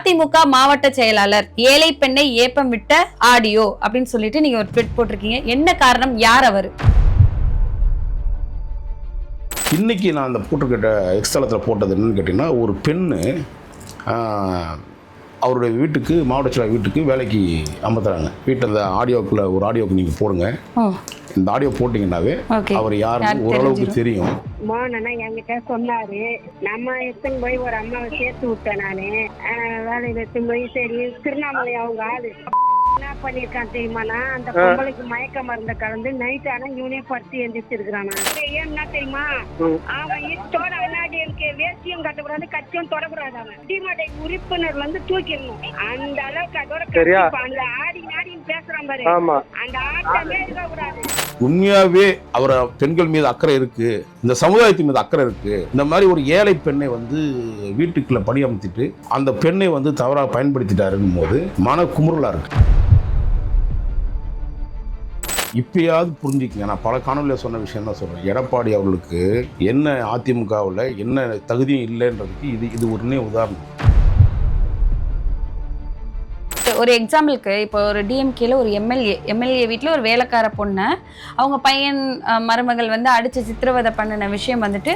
அதிமுக மாவட்ட செயலாளர் ஏழை பெண்ணை ஏப்பம் விட்ட ஆடியோ அப்படின்னு சொல்லிட்டு நீங்க ஒரு ட்விட் போட்டிருக்கீங்க. என்ன காரணம்? யார் அவர்? இன்னைக்கு நான் அந்த போட்டிருக்கிட்ட எக்ஸ்தலத்தில் போட்டது என்னன்னு கேட்டிங்கன்னா ஒரு பெண்ணு ஆஹ், அவருடைய வீட்டுக்கு மாவட்ட செயலாளர் வீட்டுக்கு வேலைக்கு அமர்த்துறாங்க. வீட்டில் அந்த ஆடியோக்குள்ள ஒரு ஆடியோக்கு நீங்கள் போடுங்க. இந்த ஆடியோ போட்டிங்கன்னாவே அவர் யாருன்னு யாருக்கு ஓரளவுக்கு. தெரியும். மோகனா என்கிட்ட சொன்னாரு. நம்ம எடுத்துன்னு போய் ஒரு அம்மாவை சேர்த்து விட்டேன் நானு. ஆஹ் வேலையில எடுத்துன்னு போய் சரி திருவண்ணாமலை அவங்க ஆளு. என்ன பண்ணிருக்கான் தெரியுமாண்ணா அந்த பொம்பளைக்கு மயக்க மருந்த கலந்து நைட் ஆனா இவனே படுத்து எந்திரிச்சிருக்கிறானா ஏன்னா தெரியுமா? அவன் இஷ்டோட அண்ணாடி எனக்கு வேஷ்டியும் கட்டக்கூடாது கட்சியும் தொடக்கூடாது அவன். டீமாட்டை உறுப்பினர் வந்து தூக்கிடணும். அந்த அளவுக்கு அதோட அந்த ஆடி நாடின்னு பேசுறான் பாரு. அந்த ஆட்டமே இருக்கக்கூடாது. உண்மையாகவே அவரை பெண்கள் மீது அக்கறை இருக்கு இந்த சமுதாயத்தின் மீது அக்கறை இருக்கு. இந்த மாதிரி ஒரு ஏழை பெண்ணை வந்து வீட்டுக்குள்ள பணியமர்த்திட்டு அந்த பெண்ணை வந்து தவறாக பயன்படுத்திட்டாருங்கும் போது மன குமுறலா இருக்கு. இப்பயாவது புரிஞ்சுக்கங்க. நான் பல காணொலியில் சொன்ன விஷயம் தான் சொல்கிறேன் எடப்பாடி அவர்களுக்கு என்ன அதிமுகவில் என்ன தகுதியும் இல்லைன்றதுக்கு இது இது ஒன்றே உதாரணம். ஒரு எக்ஸாம்பிளுக்கு இப்போ ஒரு டிஎம்கேல ஒரு எம்எல்ஏ எம்எல்ஏ வீட்டில் ஒரு வேலைக்கார பொண்ணை அவங்க பையன் மருமகள் வந்து அடித்து சித்திரவதை பண்ணின விஷயம் வந்துட்டு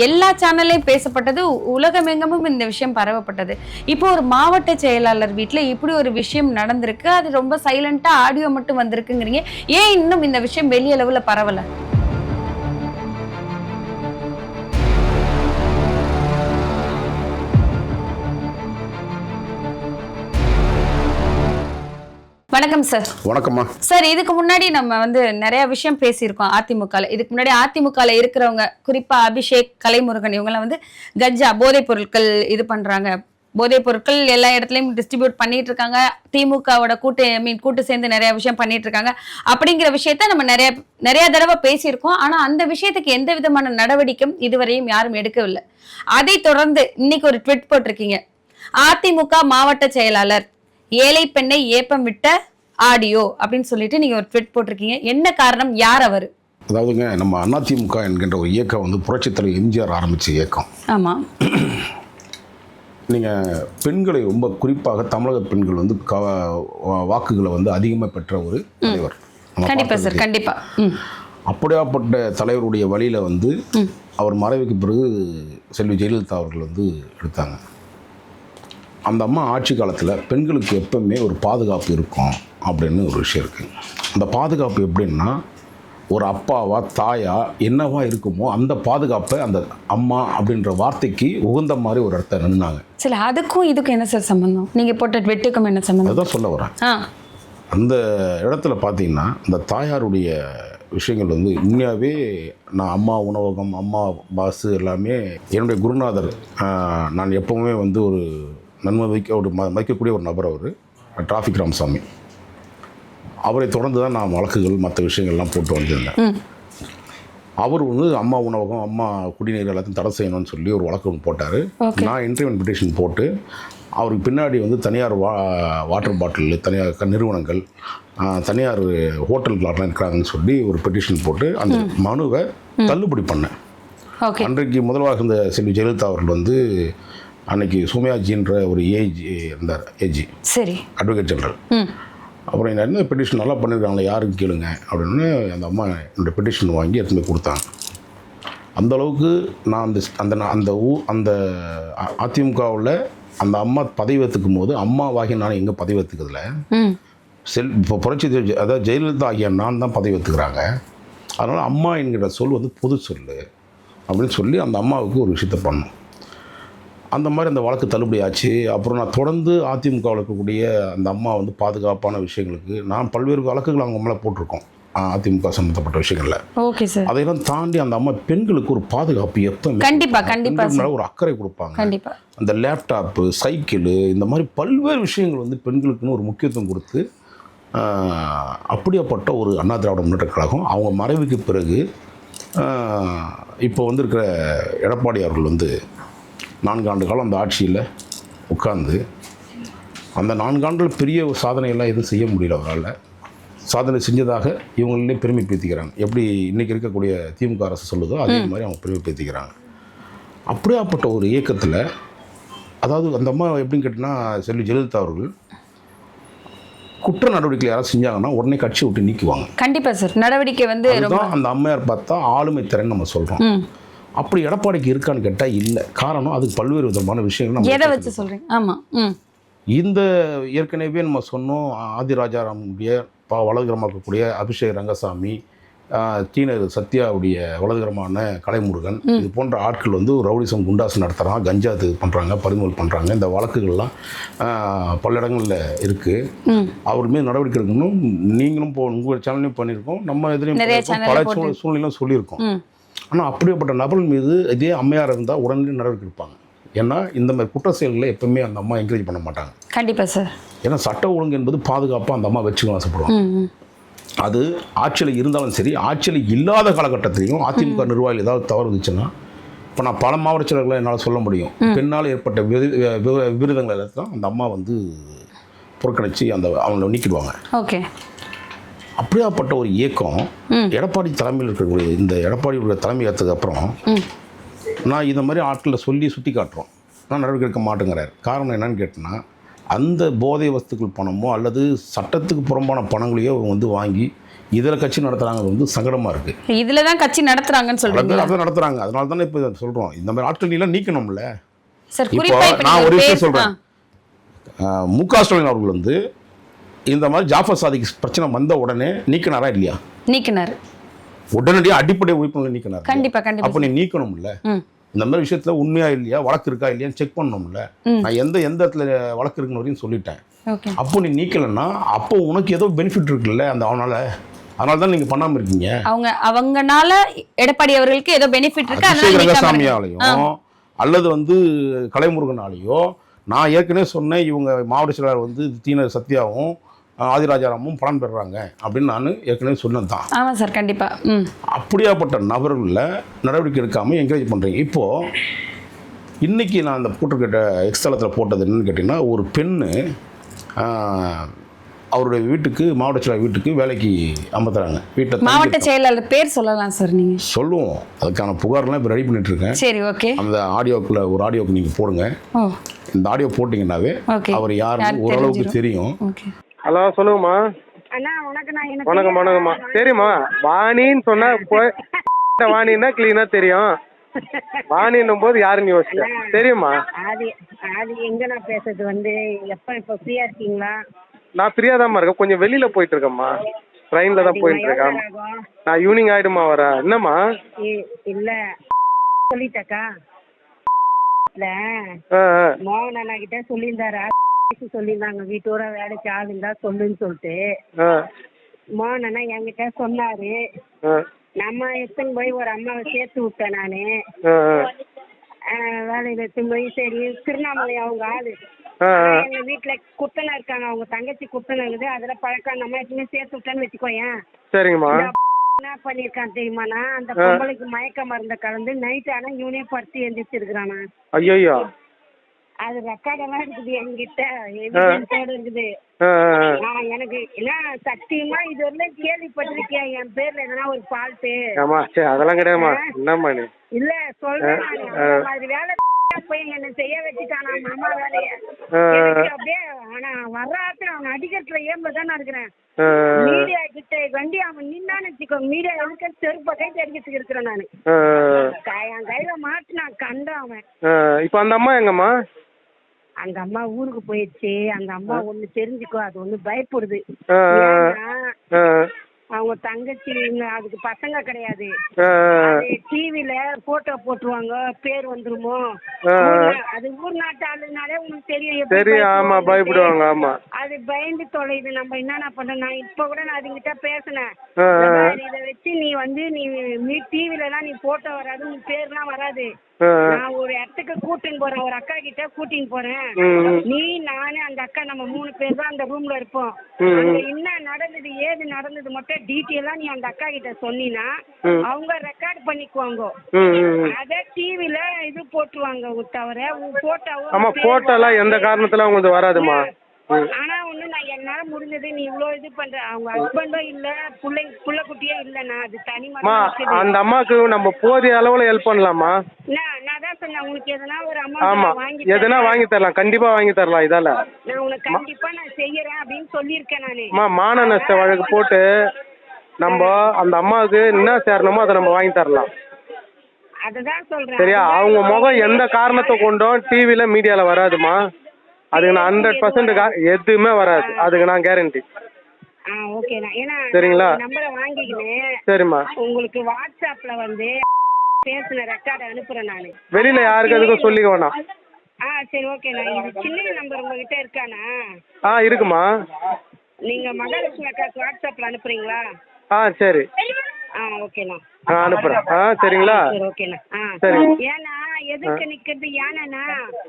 எல்லா சேனல்லையும் பேசப்பட்டது உ- உலகமெங்கமும் இந்த விஷயம் பரவப்பட்டது. இப்போ ஒரு மாவட்ட செயலாளர் வீட்டில் இப்படி ஒரு விஷயம் நடந்திருக்கு அது ரொம்ப சைலண்ட்டாக ஆடியோ மட்டும் வந்திருக்குங்கிறீங்க ஏன் இன்னும் இந்த விஷயம் வெளியளவில் பரவலை? வணக்கம் சார் வணக்கம்மா. சார் இதுக்கு முன்னாடி நம்ம வந்து நிறைய விஷயம் பேசியிருக்கோம் அதிமுகல. இதுக்கு முன்னாடி அதிமுகல இருக்கிறவங்க குறிப்பா அபிஷேக் கலைமுருகன் இவங்கெல்லாம் வந்து கஜா போதைப் பொருட்கள் இது பண்றாங்க. போதைப் பொருட்கள் எல்லா இடத்துலயும் டிஸ்ட்ரிபியூட் பண்ணிட்டு இருக்காங்க. திமுகவோட கூட்டு ஐ மீன் கூட்டு சேர்ந்து நிறைய விஷயம் பண்ணிட்டு இருக்காங்க. அப்படிங்கிற விஷயத்த நம்ம நிறைய நிறைய தடவை பேசியிருக்கோம். ஆனா அந்த விஷயத்துக்கு எந்த விதமான நடவடிக்கையும் இதுவரையும் யாரும் எடுக்கவில்லை. அதை தொடர்ந்து இன்னைக்கு ஒரு ட்விட் போட்டிருக்கீங்க. அதிமுக மாவட்ட செயலாளர் ஏழை பெண்ணை ஏப்பம் விட்ட ஆடியோ அப்படின்னு சொல்லிட்டு நீங்க ஒரு ட்விட் போட்டிருக்கீங்க. என்ன காரணம்? யார் அவர்? அதாவதுங்க நம்ம அதிமுக என்கின்ற ஒரு இயக்கம் வந்து புரட்சித் தலைவர் எம்ஜிஆர் ஆரம்பித்த இயக்கம். ஆமா. நீங்கள் பெண்களை ரொம்ப குறிப்பாக தமிழக பெண்கள் வந்து க வாக்குகளை வந்து அதிகமாக பெற்ற ஒரு தலைவர். நம்ம கண்டிப்பா பார்த்தது சார் கண்டிப்பா. ம். அப்படியாப்பட்ட தலைவருடைய வழியில் வந்து அவர் மறைவுக்கு பிறகு செல்வி ஜெயலலிதா அவர்கள் வந்து எடுத்தாங்க. அந்த அம்மா ஆட்சி காலத்தில் பெண்களுக்கு எப்பவுமே ஒரு பாதுகாப்பு இருக்கும் அப்படின்னு ஒரு விஷயம் இருக்குது அந்த பாதுகாப்பு எப்படின்னா ஒரு அப்பாவா தாயா என்னவா இருக்குமோ அந்த பாதுகாப்பை அந்த அம்மா அப்படின்ற வார்த்தைக்கு உகந்த மாதிரி ஒரு இடத்த நின்னாங்க. சரி அதுக்கும் இதுக்கும் என்ன சார் சம்பந்தம்? நீங்க போட்ட ட்விட்டுக்கும் என்ன சம்பந்தம்? அதுதான் சொல்ல வரேன். அந்த இடத்துல பார்த்தீங்கன்னா இந்த தாயாருடைய விஷயங்கள் வந்து உண்மையாகவே நான் அம்மா உணவகம் அம்மா பாஸு எல்லாமே என்னுடைய குருநாதர் நான் எப்பவுமே வந்து ஒரு நன்மதிக்க ஒரு ம மதிக்கக்கூடிய ஒரு நபர் அவர் டிராஃபிக் ராமசாமி. அவரை தொடர்ந்து தான் நான் வழக்குகள் மற்ற விஷயங்கள்லாம் போட்டு வந்திருந்தேன். அவர் வந்து அம்மா உணவகம் அம்மா குடிநீர் எல்லாத்தையும் தடை செய்யணும்னு சொல்லி ஒரு வழக்கு ஒன்று போட்டார். நான் இன்டர்வியூ பெட்டிஷன் போட்டு அவருக்கு பின்னாடி வந்து தனியார் வா வாட்டர் பாட்டில் தனியார் க- நிறுவனங்கள் தனியார் ஹோட்டல்கள்லாம் இருக்கிறாங்கன்னு சொல்லி ஒரு பெட்டிஷன் போட்டு அந்த மனுவை தள்ளுபடி பண்ணேன். அன்றைக்கு முதல்வராக இருந்த செல்வி ஜெயலலிதா அவர்கள் வந்து அன்னைக்கு சோமயாஜின்ற ஒரு ஏஜி இருந்தார் ஏஜி சரி. அட்வொகேட் ஜெனரல் அப்புறம் என்ன பெட்டிஷன் நல்லா பண்ணியிருக்காங்களே யாருக்கு கேளுங்க அப்படின்னு அந்த அம்மா என்னோட பெட்டிஷன் வாங்கி எடுத்துன்னு போய் கொடுத்தாங்க. அந்த அளவுக்கு நான் அந்த அந்த அந்த ஊ அந்த அதிமுகவில் அந்த அம்மா பதவி ஏற்றுக்கும் போது அம்மாவாகி நான் எங்கே பதவி ஏற்றுக்கிறதுல ம். செல் இப்போ புரட்சி அதாவது ஜெயலலிதா ஆகிய நான் தான் பதவி ஏற்றுக்கிறாங்க அதனால் அம்மா என்கிற சொல் வந்து பொது சொல் அப்படின்னு சொல்லி அந்த அம்மாவுக்கு ஒரு விஷயத்த பண்ணோம். அந்த மாதிரி அந்த வழக்கு தள்ளுபடி ஆச்சு. அப்புறம் நான் தொடர்ந்து அதிமுகவில் இருக்கக்கூடிய அந்த அம்மா வந்து பாதுகாப்பான விஷயங்களுக்கு நான் பல்வேறு வழக்குகள் அவங்க மேலே போட்டிருக்கோம். அதிமுக சம்மந்தப்பட்ட விஷயங்களில். ஓகே சார் அதையெல்லாம் தாண்டி அந்த அம்மா பெண்களுக்கு ஒரு பாதுகாப்பு எப்போ கண்டிப்பா, கண்டிப்பா மேலே ஒரு அக்கறை கொடுப்பாங்க. கண்டிப்பா. அந்த லேப்டாப்பு சைக்கிளு இந்த மாதிரி பல்வேறு விஷயங்கள் வந்து பெண்களுக்குன்னு ஒரு முக்கியத்துவம் கொடுத்து அப்படியாப்பட்ட ஒரு அண்ணா திராவிட முன்னேற்ற கழகம் அவங்க மறைவுக்கு பிறகு இப்போ வந்திருக்கிற எடப்பாடி அவர்கள் வந்து நான்காண்டு காலம் அந்த ஆட்சியில் உட்கார்ந்து அந்த நான்காண்டில் பெரிய சாதனையெல்லாம் எதுவும் செய்ய முடியல அவரால். சாதனை செஞ்சதாக இவங்களே பெருமை பேத்திக்கிறாங்க. எப்படி இன்றைக்கி இருக்கக்கூடிய திமுக அரசு சொல்லுதோ அதே மாதிரி அவங்க பெருமை பேத்திக்கிறாங்க. அப்படியாப்பட்ட ஒரு இயக்கத்தில் அதாவது அந்த அம்மா எப்படின்னு கேட்டிங்கன்னா செல்வி ஜெயலலிதா அவர்கள் குற்ற நடவடிக்கை யாராவது செஞ்சாங்கன்னா உடனே கட்சி விட்டு நீக்குவாங்க. கண்டிப்பா சார். நடவடிக்கை வந்து அந்த அம்மையார் பார்த்தா ஆளுமை திறன் நம்ம சொல்கிறோம் அப்படி எடப்பாடிக்கு இருக்கான்னு கேட்டால் இல்லை. காரணம் அதுக்கு பல்வேறு விதமான விஷயங்கள் நம்ம எதை வச்சு சொல்றீங்க? ஆமா ம். இந்த ஏற்கனவே நம்ம சொன்னோம் ஆதிராஜாராமுடைய பா வலதுகரமாக்கக்கூடிய அபிஷேக் ரங்கசாமி தீனர் சத்யாவுடைய வலதுகரமான கலைமுருகன் இது போன்ற ஆட்கள் வந்து ரவுடிசம் குண்டாசம் நடத்துகிறாங்க கஞ்சா இது பண்ணுறாங்க பறிமுதல் பண்ணுறாங்க இந்த வழக்குகள்லாம் பல இடங்களில் இருக்குது அவர் மீது நடவடிக்கை எடுக்கணும் நீங்களும் இப்போ உங்கள் சேனல்லையும் பண்ணியிருக்கோம். நம்ம இதுலேயும் பல சூழ்நிலையும் சொல்லியிருக்கோம். ஆனால் அப்படிப்பட்ட நபர் மீது இதே அம்மையார் இருந்தால் உடனே நடவடிக்கை எடுப்பாங்க. ஏன்னா இந்த மாதிரி குற்ற செயல்களை எப்பவுமே அந்த அம்மா என்கரேஜ் பண்ண மாட்டாங்க. கண்டிப்பா சார் ஏன்னா சட்ட ஒழுங்கு என்பது பாதுகாப்பாக அந்த அம்மா வச்சுக்கணும் ஆசைப்படுவாங்க. அது ஆட்சியில் இருந்தாலும் சரி ஆட்சியில் இல்லாத காலகட்டத்திலையும் அதிமுக நிர்வாகிகள் ஏதாவது தவறு இருந்துச்சுன்னா இப்போ நான் பல மாவட்ட செயலர்களை என்னால் சொல்ல முடியும். பெண்ணால் ஏற்பட்ட விபரி- வி- விபரீதங்கள் எல்லாத்தையும் அந்த அம்மா வந்து புறக்கணித்து அந்த அவங்கள நீக்கிடுவாங்க. ஓகே. அப்படியாப்பட்ட ஒரு இயக்கம். எடப்பாடி தலைமையில் இருக்கக்கூடிய இந்த எடப்பாடியோட தலைமை ஏற்றதுக்கு அப்புறம் நான் இந்த மாதிரி ஆட்களை சொல்லி சுட்டி காட்டுறோம். நான் நடவடிக்கை எடுக்க மாட்டேங்கிறார். காரணம் என்னன்னு கேட்டேன்னா அந்த போதை வஸ்துக்கள் பணமோ அல்லது சட்டத்துக்கு புறம்பான பணங்களையோ வந்து வாங்கி இதில் கட்சி நடத்துகிறாங்க வந்து சங்கடமாக இருக்குது இதுல தான் கட்சி பேர் சொல்றீங்களா? அதை நடத்துகிறாங்க அதனால தானே இப்போ சொல்கிறோம் இந்த மாதிரி ஆட்கள் நீலாம் நீக்கணும்ல. சார் இப்போ நான் ஒரு விஷயம். ஆஹ், மு க ஸ்டாலின் அவர்கள் வந்து இந்த மாதிரி ஜாஃபர் சாதிக்கு பிரச்சனை வந்த உடனே நீக்கினாரா இல்லையா? நீக்கினார். உடனடியாக அடிப்படை உறுப்பினர் நீக்கினார் கண்டிப்பா கண்டிப்பா. அப்போ நீ நீக்கணும்ல? இந்த மாதிரி விஷயத்துல உண்மையா இல்லையா? வழக்கு இருக்கா இல்லையான்னு செக் பண்ணணும்ல. நான் எந்த எந்த இடத்துல வழக்கு இருக்குன்னு வரையும் சொல்லிட்டேன். அப்போ நீ நீக்கலைன்னா அப்போ உனக்கு ஏதோ பெனிஃபிட் இருக்குல்ல அந்த அவனால? அதனால தான் நீங்க பண்ணாம இருக்கீங்க. அவங்க அவங்கனால எடப்பாடி அவர்களுக்கு ஏதோ பெனிஃபிட் இருக்கு அதனால ரங்கசாமியாலையும். அல்லது வந்து கலைமுருகனாலேயோ நான் ஏற்கனவே சொன்னேன் இவங்க மாவட்ட செயலாளர் வந்து தீனர் சத்யாவும் ஆதிராஜாராமும் பலன் பெறுறாங்க அப்படின்னு நான் ஏற்கனவே சொன்னது தான் ஆமா சார் கண்டிப்பா. ம். அப்படியாப்பட்ட நபர்களில் நடவடிக்கை எடுக்காமல் என்கரேஜ் பண்ணுறீங்க இப்போது இன்றைக்கி நான் அந்த போட்டிருக்கிட்ட எக்ஸ்தலத்தில் போட்டது என்னன்னு கேட்டிங்கன்னா ஒரு பெண்ணு அவருடைய வீட்டுக்கு மாவட்ட செயலாளர் வீட்டுக்கு வேலைக்கு அமர்த்துறாங்க. வீட்டில் மாவட்ட செயலாளர் பேர் சொல்லலாம் சார் நீங்க. சொல்லுவோம். அதுக்கான புகார்லாம் இப்போ ரெடி பண்ணிட்டு இருக்கேன். சரி ஓகே. அந்த ஆடியோக்குள்ள ஒரு ஆடியோக்கு நீங்கள் போடுங்க. இந்த ஆடியோ போட்டிங்கன்னாவே அவர் யாருன்னு யார் ஓரளவுக்கு. தெரியும். ஓகே. ஹலோ சொல்லுங்கம்மா. வணக்கம் வணக்கம்மா. தெரியுமா வாணின்னு சொன்னா போய் வாணின்னா கிளீனா தெரியும். வாணின்னும் போது யாருன்னு யோசிச்சேன் தெரியுமா? அது அது எங்க நான் பேசுறது வந்து எப்ப இப்ப ஃப்ரீயா இருக்கீங்களா? நான் ஃப்ரீயாக இருக்கேன். கொஞ்சம் வெளியில போயிட்டு இருக்கேன்மா ட்ரெயினில் தான் போயிட்டு இருக்கேன்? நான் ஈவினிங் ஆயிடுமா வரேன் என்னம்மா? இல்ல. சொல்லிட்டக்கா. இல்ல. மோகன் அண்ணா கிட்ட சொல்லியிருந்தாரு. பேசி சொல்லியிருந்தாங்க வீட்டோட வேலைக்கு ஆள் இருந்தா சொல்லுன்னு சொல்லிட்டு. மோகன் அண்ணா என்கிட்ட சொன்னாரு. நம்ம எடுத்துன்னு போய் ஒரு அம்மாவை சேர்த்து விட்டேன் நானு. வேலையில எடுத்துன்னு போய் சரி திருவண்ணாமலை அவங்க ஆளு. எங்க வீட்டுல குத்தனை இருக்காங்க அவங்க தங்கச்சி குத்தனை இருக்குது. அதுல பழக்கம் நம்ம எதுவுமே சேர்த்து விட்டேன்னு வச்சுக்கோயேன். சரிங்கம்மா. என்ன பண்ணிருக்கான் தெரியுமாண்ணா அந்த பொம்பளைக்கு மயக்க மருந்த கலந்து நைட் ஆனா இவனே படுத்து எந்திரிச்சிருக்கிறானா. ஐயோ அது ரெக்கார்டெல்லாம் இருக்குது என்கிட்ட எவிடன்ஸோட இருக்குது. நான் எனக்கு என்ன சத்தியமா இது வரல கேள்விப்பட்டிருக்கியா என் பேர்ல எதனா ஒரு ஃபால்ட்டு ஆமா சரி அதெல்லாம் கிடையாதும்மா. என்னம்மா நீ? இல்ல சொல்றேன். அந்த மாதிரி வேலை போய் என்ன செய்ய வச்சுட்டானா மாமா வேலைய. ஆ. எனக்கு அப்படியே ஆனா வர்றாத்த அவன் அடிக்கிறதுல ஏம்பல தானே இருக்கிறேன். மீடியா கிட்ட வண்டி அவன் நின்னான்னு வச்சுக்கோ மீடியா இருக்க செருப்ப கை இருக்கிறேன் நானு. என் கையில மாட்டினான் கண்டான் அவன். இப்போ அந்த அம்மா எங்கம்மா? அந்த அம்மா ஊருக்கு போயிடுச்சு. அந்த அம்மா ஒண்ணு தெரிஞ்சுக்கோ அது ஒண்ணு பயப்படுது. ஏன்னா அவங்க தங்கச்சி இன்னும் அதுக்கு பசங்க கிடையாது. டிவில போட்டோ போட்டுருவாங்க பேர் வந்துருமோ? ஆ. ஊர்ல- அது ஊர் நாட்டு ஆளுனாலே உனக்கு தெரியும் எப்படி தெரியும் ஆமா. பயப்படுவாங்க ஆமா. அது பயந்து தொலைது நம்ம என்னென்ன பண்ண நான் இப்ப கூட நான் அதுங்கிட்ட பேசினேன். ஆ, ஆ. இந்த மாதிரி இதை வச்சு நீ வந்து நீ நீ டிவில எல்லாம் நீ போட்டோ வராது உன் பேர்லாம் வராது. நான் ஒரு இடத்துக்கு கூட்டின்னு போறேன். ஒரு அக்கா கிட்ட கூட்டின்னு போறேன். நீ நானு அந்த அக்கா நம்ம மூணு பேர் தான் அந்த ரூம்ல இருப்போம். அங்க என்ன நடந்தது ஏது நடந்தது மட்டும் டீட்டெயிலா நீ அந்த அக்கா கிட்ட சொன்னீன்னா ம். அவங்க ரெக்கார்ட் பண்ணிக்குவாங்க. அத டிவில இது போட்டுருவாங்க தவிர போட்டோவும் ஆமா போட்டோலாம் எந்த காரணத்துல உங்களுக்கு வராதுமா? ம் ஆனா ஒண்ணு நான் என்னால முடிஞ்சது நீ இவ்வளவு இது பண்ற. அவங்க ஹஸ்பண்டும் இல்ல புள்ளை புள்ள குட்டியே இல்லண்ணா அது தனி அம்மா. அந்த அம்மாவுக்கு நம்ம போதிய அளவில் ஹெல்ப் பண்ணலாமா? நான் நான் தான் சொன்னேன் உங்களுக்கு எதனா ஒரு ஆமாம் அமௌண்ட் வாங்கி எதுனா தரேன். வாங்கி தரலாம் கண்டிப்பாக வாங்கி தரலாம் இதால். நான் உனக்கு கண்டிப்பா நான் செய்யறேன் அப்படின்னு சொல்லியிருக்கேன் நானு. மான நஷ்ட வழக்கு போட்டு நம்ம அந்த அம்மாவுக்கு என்ன சேரணுமோ அதை நம்ம வாங்கி தரலாம். சொல்றேன். சரியா? அவங்க முகம் எந்த. காரணத்தை கொண்டும் டிவியில் மீடியாவில் வராதுமா? அதுக்கு நான் ஹண்ட்ரட் பர்சன்ட் எதுவுமே வராது. அதுக்கு நான் கேரண்டி ஆ ஓகேண்ணா ஏன்னா சரிங்களா? நம்பரை வாங்கிக்கினேன் சரிம்மா. உங்களுக்கு வாட்ஸ்அப்ல வந்து பேசின ரெக்கார்டு அனுப்புறேன் நானு. வெளியில் யாருக்கு எதுக்கும் சொல்லிக்க வேணாம். ஆ சரி ஓகேண்ணா இது சின்ன நம்பர் உங்ககிட்ட இருக்காண்ணா ஆ இருக்குமா? நீங்க மகாலட்சுமி அக்காக்கு வாட்ஸ்அப்ல அனுப்புறீங்களா? ஆ சரி. ஆ ஓகேண்ணா. ஆ அனுப்புகிறேன் ஆ சரிங்களா? சரி ஓகேண்ணா. ஆ. சரி. ஏன்னா எதுக்கு நிக்கிறது ஏன்னா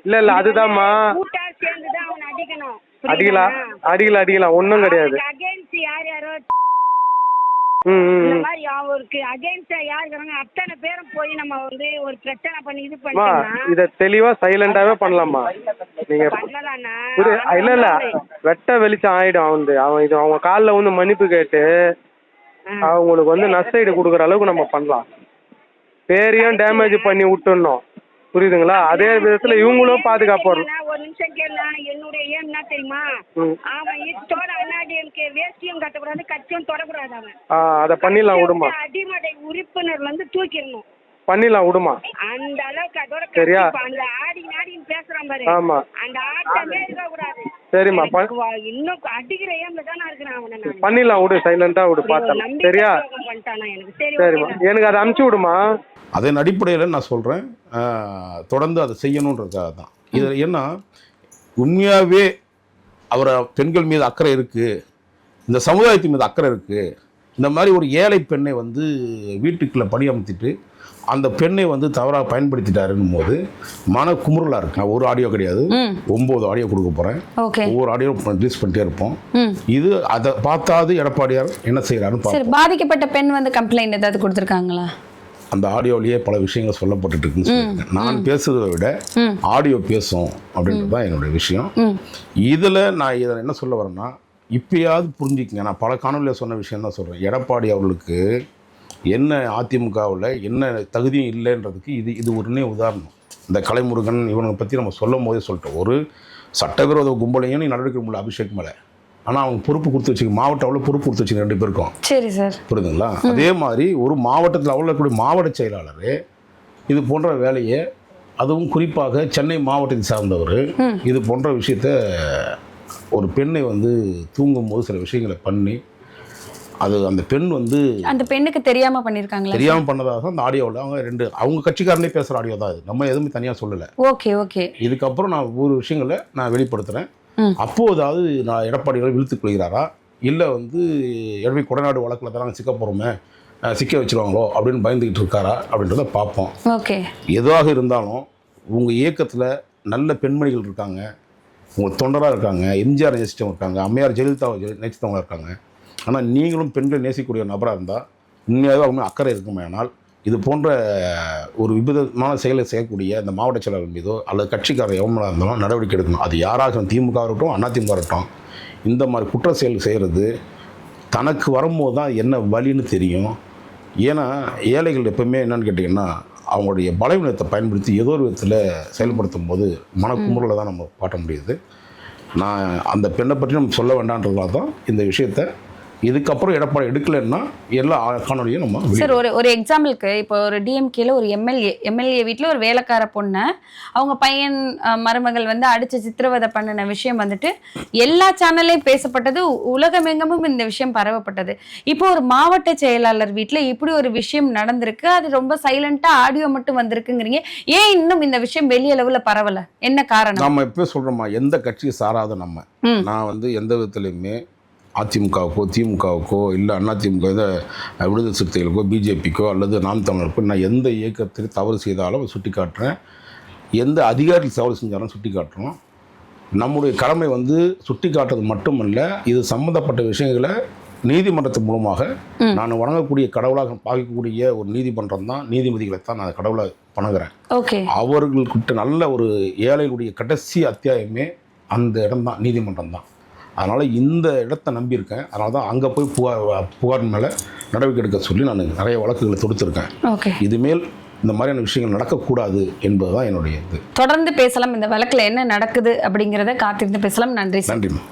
இல்லை இல்லை அதுதாம்மா. கூட்டா சேர்ந்து தான் அவனை அடிக்கணும். அடிக்கலாம் அடிக்கலாம் அடிக்கலாம் ஒன்றும் கிடையாது. அகைன்ஸ்ட் யார் யாரோ இந்த. மாதிரி அவருக்கு அகைன்ஸ்டா யார் இருக்காங்க? அத்தனை பேரும் போய் நம்ம வந்து ஒரு பிரச்சனை பண்ணி இது அம்மா பண்ணிட்டோம்னா இதை பண்ணலாம்மா. நீங்கள் பண்ணலாம்ண்ணா. புரி இல்லை இல்லை. வெட்ட வெளிச்சம் ஆயிடும் அவன் அவன் இது அவங்க காலில் வந்து மன்னிப்பு கேட்டு அவங்களுக்கு வந்து நஷ்டஈடு கொடுக்குற அளவுக்கு நம்ம பண்ணலாம். பேரையும் டேமேஜ் பண்ணி விட்டுடணும். புரியுதுங்களா? அதே விதத்தில் இவங்களும் பாதுகாப்பு ஒரு நிமிஷம் கேளுண்ணா என்னுடைய ஏம் என்ன தெரியுமா. அவன் இத்தோட அண்ணாடிஎம்கே வேஷ்டியும் கட்டக்கூடாது கட்சியும் தொடக்கூடாது அவன். அதை பண்ணிடலாம் விடுமா? அடிமடை உறுப்பினர்ல இருந்து தூக்கிடணும். பண்ணிடலாம் விடுமா? அந்த அளவுக்கு அதோட சரியா? அந்த ஆடி நாடின்னு பேசுறான் பாரு. ஆமா. அந்த ஆட்டமே இருக்க கூடாது சரிம்மா இன்னும் அடிக்கிற ஏம்ல தானே இருக்கிறேன் அவனை நான். பண்ணிடலாம் விடு சைலண்டாக விடு பார்த்தலாம் சரியா? பண்ணிட்டானா எனக்கு? சரி சரிம்மா. எனக்கு அதை அனுப்பிச்சி விடுமா? அதன் அடிப்படையில் நான் சொல்கிறேன் தொடர்ந்து அதை செய்யணுன்றதுக்காக தான். இது ஏன்னா உண்மையாகவே அவரை பெண்கள் மீது அக்கறை இருக்குது இந்த சமுதாயத்தின் மீது அக்கறை இருக்குது இந்த மாதிரி ஒரு ஏழை பெண்ணை வந்து வீட்டுக்குள்ளே பணியமர்த்திட்டு அந்த பெண்ணை வந்து தவறாக பயன்படுத்திட்டாருன்னும் போது மன குமுறலாக இருக்கு. நான் ஒரு ஆடியோ கிடையாது. ஒம்பது ஆடியோ கொடுக்க போகிறேன் ஒவ்வொரு ஆடியோ ரிலீஸ் பண்ணிட்டே இருப்போம். இது அதை பார்த்தாது எடப்பாடியார் என்ன செய்கிறாருன்னு பாதிக்கப்பட்ட பெண் வந்து கம்ப்ளைண்ட் ஏதாவது கொடுத்துருக்காங்களா? அந்த ஆடியோலயே பல விஷயங்கள் சொல்லப்பட்டுட்டு இருக்குன்னு நான் பேசுறதை விட. ஆடியோ பேசும் அப்படின்றது தான் என்னுடைய விஷயம். இதில் நான் இதை என்ன சொல்ல வரேன்னா இப்பயாவது புரிஞ்சுக்கங்க. நான் பல காணொலியில் சொன்ன விஷயம் தான் சொல்கிறேன் எடப்பாடி அவர்களுக்கு என்ன அதிமுகவில் என்ன தகுதியும் இல்லைன்றதுக்கு இது இது ஒன்றே உதாரணம். இந்த கலைமுருகன் இவனை பற்றி நம்ம சொல்லும் போதே சொல்லிட்டோம். ஒரு சட்டவிரோத கும்பலையும் நீ நடவடிக்கை முடியல அபிஷேக் மேலே. ஆனால் அவங்க பொறுப்பு கொடுத்து வச்சுக்க மாவட்ட அளவில் பொறுப்பு கொடுத்து வச்சுக்க ரெண்டு பேருக்கும். சரி சார். புரியுதுங்களா? அதே மாதிரி ஒரு மாவட்டத்தில் அவ்வளோ இருக்கக்கூடிய மாவட்ட செயலாளர் இது போன்ற வேலையை அதுவும் குறிப்பாக சென்னை மாவட்டத்தை சார்ந்தவர் இது போன்ற விஷயத்த ஒரு பெண்ணை வந்து தூங்கும்போது சில விஷயங்களை பண்ணி அது அந்த பெண் வந்து அந்த பெண்ணுக்கு தெரியாம பண்ணிருக்காங்களா? தெரியாமல் பண்ணதாக அந்த ஆடியோவில் அவங்க ரெண்டு அவங்க கட்சிக்காரனே பேசுகிற ஆடியோ தான் இது நம்ம எதுவுமே தனியாக சொல்லலை. Okay okay. இதுக்கப்புறம் நான் ஒரு விஷயங்களை நான் வெளிப்படுத்துகிறேன் ம். அப்போதாவது நான் எடப்பாடிகளை விழுத்துக் கொள்கிறாரா? இல்லை வந்து எடப்பாடி கொடநாடு வழக்கில் தான் நாங்கள் சிக்க போகிறோமே சிக்க வச்சிருவாங்களோ அப்படின்னு பயந்துக்கிட்டு இருக்காரா அப்படின்றத பார்ப்போம். ஓகே. எதுவாக இருந்தாலும் உங்கள் இயக்கத்தில் நல்ல பெண்மணிகள் இருக்காங்க. உங்கள் தொண்டராக இருக்காங்க எம்ஜிஆர் நேசித்தவங்க இருக்காங்க அம்மையார் ஜெயலலிதா நேசித்தவங்க இருக்காங்க. ஆனால் நீங்களும் பெண்கள் நேசிக்கக்கூடிய நபராக இருந்தால் உண்மையாகவே அவங்க அக்கறை இருக்குமேனால் இது போன்ற ஒரு விபதமான செயலை செய்யக்கூடிய அந்த மாவட்ட செயலாளர் மீதோ அல்லது கட்சிக்காரர் எவனாக இருந்தாலும் நடவடிக்கை எடுக்கணும். அது யாராக திமுக இருக்கட்டும் அதிமுக இருக்கட்டும் இந்த மாதிரி குற்ற செயல் செய்கிறது தனக்கு வரும்போது தான் என்ன வழின்னு தெரியும். ஏன்னா ஏழைகள் எப்பவுமே என்னன்னு கேட்டிங்கன்னா அவங்களுடைய பலவீனத்தை பயன்படுத்தி ஏதோ ஒரு விதத்தில் செயல்படுத்தும் போது மனக்குமுறலை தான் நம்ம காட்ட முடியுது. நான் அந்த பெண்ணை பற்றி நம்ம சொல்ல வேண்டான்றதுனால தான் இந்த விஷயத்தை இதுக்கப்புறம் எடப்பாடி எடுக்கலைன்னா எல்லா காணொலியும் நம்ம. சார் ஒரு ஒரு எக்ஸாம்பிளுக்கு இப்போ ஒரு டிஎம்கேல ஒரு எம்எல்ஏ எம்எல்ஏ வீட்டில் ஒரு வேலைக்கார பொண்ணை அவங்க பையன் மருமகள் வந்து அடிச்சு சித்திரவதை பண்ணின விஷயம் வந்துட்டு எல்லா சேனல்லையும் பேசப்பட்டது உலகமெங்கமும் இந்த விஷயம் பரவப்பட்டது. இப்போ ஒரு மாவட்ட செயலாளர் வீட்டில் இப்படி ஒரு விஷயம் நடந்திருக்கு அது ரொம்ப சைலண்டா ஆடியோ மட்டும் வந்திருக்குங்கிறீங்க. ஏன் இன்னும் இந்த விஷயம் வெளியளவுல பரவல? என்ன காரணம்? நம்ம இப்போ சொல்கிறோமா எந்த கட்சியை சாராத நம்ம. நான் வந்து எந்த விதத்துலையுமே அதிமுகவுக்கோ திமுகவுக்கோ இல்லை அதிமுக இதை விடுதலை சிறுத்தைகளுக்கோ பிஜேபிக்கோ அல்லது நாம் தமிழருக்கோ நான் எந்த இயக்கத்தில் தவறு செய்தாலும் சுட்டி காட்டுறேன். எந்த அதிகாரி தவறு செஞ்சாலும் சுட்டி காட்டுறோம். நம்முடைய கடமை வந்து சுட்டி காட்டுறது மட்டுமல்ல இது சம்மந்தப்பட்ட விஷயங்களை நீதிமன்றத்தின் மூலமாக நான் வழங்கக்கூடிய கடவுளாக பார்க்கக்கூடிய ஒரு நீதிமன்றம் தான் நீதிபதிகளை தான் நான் கடவுளை வணங்குறேன். ஓகே. அவர்கள்கிட்ட நல்ல ஒரு ஏழைகளுடைய கடைசி அத்தியாயமே அந்த இடம் தான் நீதிமன்றம் தான். அதனால் இந்த இடத்த நம்பியிருக்கேன். அதனால தான் அங்கே போய் புகார் புகார் மேலே நடவடிக்கை எடுக்க சொல்லி நான் நிறைய வழக்குகளை தொடுத்திருக்கேன். ஓகே. இதுமேல் இந்த மாதிரியான விஷயங்கள் நடக்கக்கூடாது என்பது தான் என்னுடைய இது. தொடர்ந்து பேசலாம். இந்த வழக்குல என்ன நடக்குது அப்படிங்கிறத காத்திருந்து பேசலாம். நன்றி நன்றிம்மா.